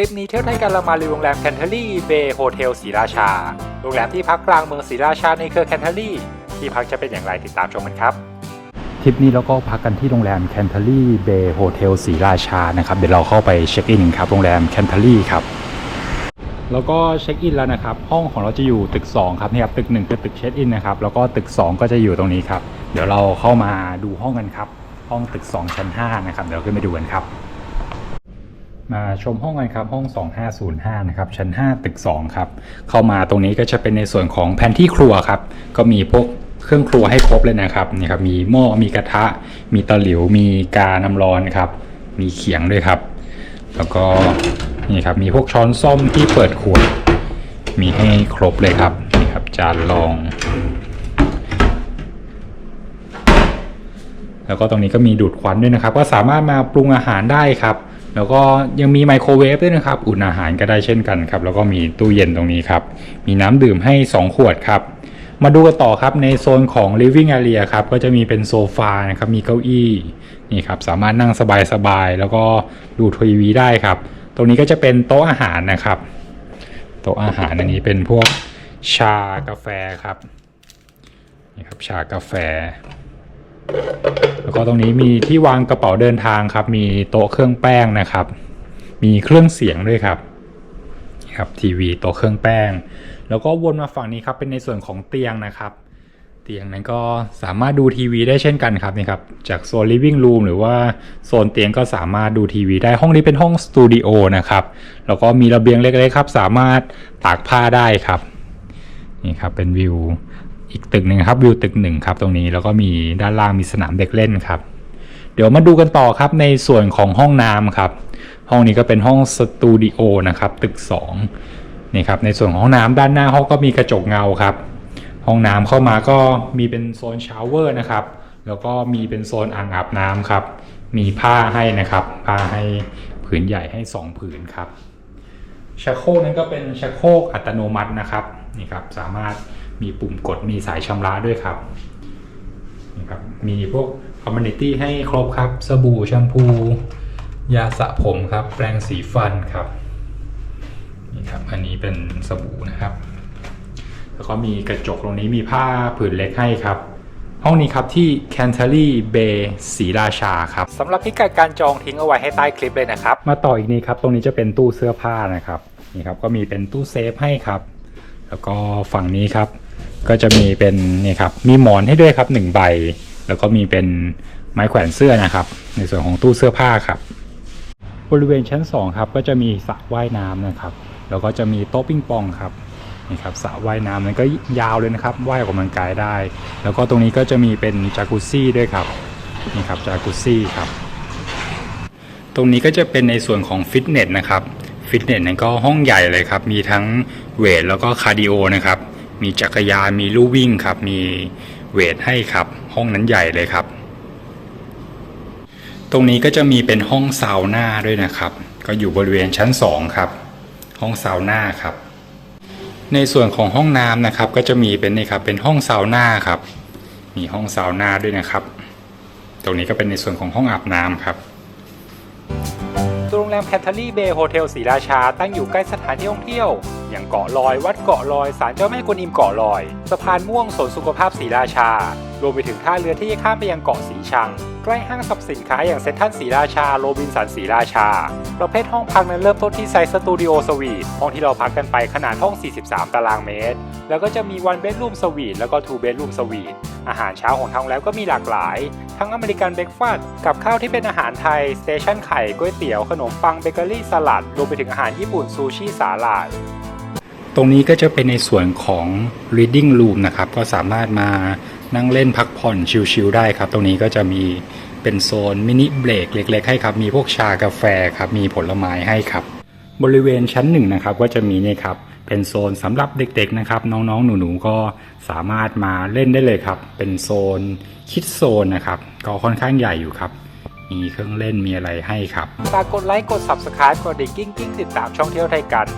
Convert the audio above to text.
ลิปนี้เที่ยวไทยกันเรามารีวิวโรงแรมแคนเทอรี่เบย์โฮเทลศรีราชา โรงแรมที่พักกลางเมืองศรีราชาในเครือแคนเทอรี่ ที่พักจะเป็นอย่างไรติดตามชมกันครับ ทริปนี้เราก็พักกันที่โรงแรมแคนเทอรี่เบย์โฮเทลศรีราชานะครับ เดี๋ยวเราเข้าไปเช็คอินครับ โรงแรมแคนเทอรี่ครับ แล้วก็เช็คอินแล้วนะครับ ห้องของเราจะอยู่ตึก 2 ครับนี่ครับ ตึก 1 คือตึกเช็คอินนะครับ แล้วก็ตึก 2 ก็จะอยู่ตรงนี้ครับ เดี๋ยวเราเข้ามาดูห้องกันครับ ห้องตึก 2 ชั้น 5 นะครับ เดี๋ยวขึ้นไปดูกันครับ มาชมห้องกันครับห้อง 2505 นะครับ ชั้น 5 ตึก 2 ครับ เข้ามาตรงนี้ก็จะเป็นในส่วนของแผนที่ครัวครับ ก็มีพวกเครื่องครัวให้ครบเลยนะครับนี่ครับมีหม้อมีกระทะ มีตะหลิว มีกาน้ำร้อนครับ มีเขียงด้วยครับ แล้วก็นี่ครับมีพวกช้อนส้อมที่เปิดขวดมีให้ครบเลยครับนี่ครับจานรอง แล้วก็ตรงนี้ก็มีดูดควันด้วยนะครับ ก็สามารถมาปรุงอาหารได้ครับ แล้วก็ยังมีไมโครเวฟด้วยนะครับ อุ่นอาหารก็ได้เช่นกันครับ แล้วก็มีตู้เย็นตรงนี้ครับ มีน้ำดื่มให้ 2 ขวดครับ มาดูกันต่อครับในโซนของ living area ครับ ก็จะมีเป็นโซฟานะครับ มีเก้าอี้นี่ครับ สามารถนั่งสบายๆ แล้วก็ดูทีวีได้ครับ ตรงนี้ก็จะเป็นโต๊ะอาหารนะครับ โต๊ะอาหารอันนี้เป็นพวกชากาแฟครับ นี่ครับ ชากาแฟ แล้วก็ตรงนี้มีที่วางกระเป๋าเดินทางครับ มีโต๊ะเครื่องแป้งนะครับ มีเครื่องเสียงด้วยครับนี่ครับทีวีโต๊ะเครื่องแป้ง แล้วก็วนมาฝั่งนี้ครับเป็นในส่วนของเตียงนะครับ เตียงนั้นก็สามารถดูทีวีได้เช่นกันครับนี่ครับจากโซน living room หรือว่าโซนเตียงก็สามารถดูทีวีได้ห้องนี้เป็นห้องสตูดิโอนะครับแล้วก็มีระเบียงเล็กๆครับ สามารถตากผ้าได้ครับนี่ครับเป็นวิว อีกตึกหนึ่งครับวิวตึกหนึ่งครับตรงนี้แล้วก็มีด้านล่างมีสนามเด็กเล่นครับ เดี๋ยวมาดูกันต่อครับในส่วนของห้องน้ำครับ ห้องนี้ก็เป็นห้องสตูดิโอนะครับตึก2นี่ครับในส่วนของห้องน้ำด้านหน้าห้องก็มีกระจกเงาครับ ห้องน้ำเข้ามาก็มีเป็นโซนชาวเวอร์นะครับแล้วก็มีเป็นโซนอ่างอาบน้ำครับ มีผ้าให้นะครับ ผ้าให้ผืนใหญ่ให้ 2 ผืนครับชักโครกนั้นก็เป็นชักโครกอัตโนมัตินะครับนี่ครับสามารถ มีปุ่มกดมีสายชำระด้วยครับนี่ครับ มีพวกคอมมูนิตี้ให้ครบครับ สบู่แชมพู ยาสระผมครับ แปรงสีฟันครับนี่ครับ อันนี้เป็นสบู่นะครับ แล้วก็มีกระจกตรงนี้มีผ้าผืนเล็กให้ครับห้องนี้ครับที่ Canterbury Bay ศรีราชาครับสำหรับพิกัดการจองทิ้งเอาไว้ให้ใต้คลิปเลยนะครับ มาต่ออีกนี้ครับ ตรงนี้จะเป็นตู้เสื้อผ้านะครับนี่ครับก็มีเป็นตู้เซฟให้ครับ แล้วก็ฝั่งนี้ครับ ก็จะมีเป็นนี่ครับมีหมอนให้ด้วยครับหนึ่งใบ แล้วก็มีเป็นไม้แขวนเสื้อนะครับ ในส่วนของตู้เสื้อผ้าครับ บริเวณชั้น2ครับก็จะมีสระว่ายน้ำนะครับ แล้วก็จะมีโต๊ะปิ้งปองครับนี่ครับสระว่ายน้ำมันก็ยาวเลยนะครับว่ายออกกำลังกายได้ แล้วก็ตรงนี้ก็จะมีเป็นจากุซี่ด้วยครับนี่ครับจากุซซี่ครับตรงนี้ก็จะเป็นในส่วนของฟิตเนสนะครับฟิตเนสนั้นก็ห้องใหญ่เลยครับมีทั้งเวทแล้วก็คาร์ดิโอนะครับ มีจักรยานมีลู่วิ่งครับ มีเวทให้ครับ ห้องนั้นใหญ่เลยครับ ตรงนี้ก็จะมีเป็นห้องซาวน่าด้วยนะครับ ก็อยู่บริเวณชั้น 2 ครับ ห้องซาวน่าครับ ในส่วนของห้องน้ำนะครับ ก็จะมีเป็นนี่ครับเป็นห้องซาวน่าครับ มีห้องซาวน่าด้วยนะครับ ตรงนี้ก็เป็นในส่วนของห้องอาบน้ำครับโรงแรมแคนเทอรี่เบย์โฮเทลศรีราชาตั้งอยู่ใกล้สถานที่ท่องเที่ยว อย่างเกาะลอย วัดเกาะลอยศาลเจ้าแม่กวนอิมเกาะลอย สะพานม่วงสวนสุขภาพศรีราชา รวมไปถึงท่าเรือที่จะข้ามไปยังเกาะสีชัง ใกล้ห้างสรรพสินค้าอย่างเซ็นทรัลศรีราชา โรบินสันศรีราชา ประเภทห้องพักนั้นเริ่มต้นที่ไซส์สตูดิโอสวีทห้องที่เราพักกันไปขนาดห้อง 43 ตารางเมตร แล้วก็จะมีวันเบดรูมสวีทแล้วก็ทูเบดรูมสวีทอาหารเช้าของทางแล้วก็มีหลากหลาย ทั้งอเมริกันเบรกฟาสต์กับข้าวที่เป็นอาหารไทย สเตชันไข่ก๋วยเตี๋ยว ขนมปังเบเกอรี่สลัด รวมไปถึงอาหารญี่ปุ่นซูชิสาหร่าย ตรงนี้ก็จะเป็นในส่วนของ reading room นะครับ ก็สามารถมานั่งเล่นพักผ่อนชิลๆได้ครับ ตรงนี้ก็จะมีเป็นโซนมินิเบรกเล็กๆให้ครับ มีพวกชากาแฟครับ มีผลไม้ให้ครับ บริเวณชั้นหนึ่งนะครับ ก็จะมีนี่ครับ เป็นโซนสำหรับเด็กๆนะครับ น้องๆ หนูๆ ก็สามารถมาเล่นได้เลยครับ เป็นโซนคิดโซนนะครับ ก็ค่อนข้างใหญ่อยู่ครับมีเครื่องเล่นมีอะไรให้ครับ ฝากกดไลค์ กด Subscribe กดดิ่งกิ้งกิ้งติดตามช่องเที่ยวไทยกัน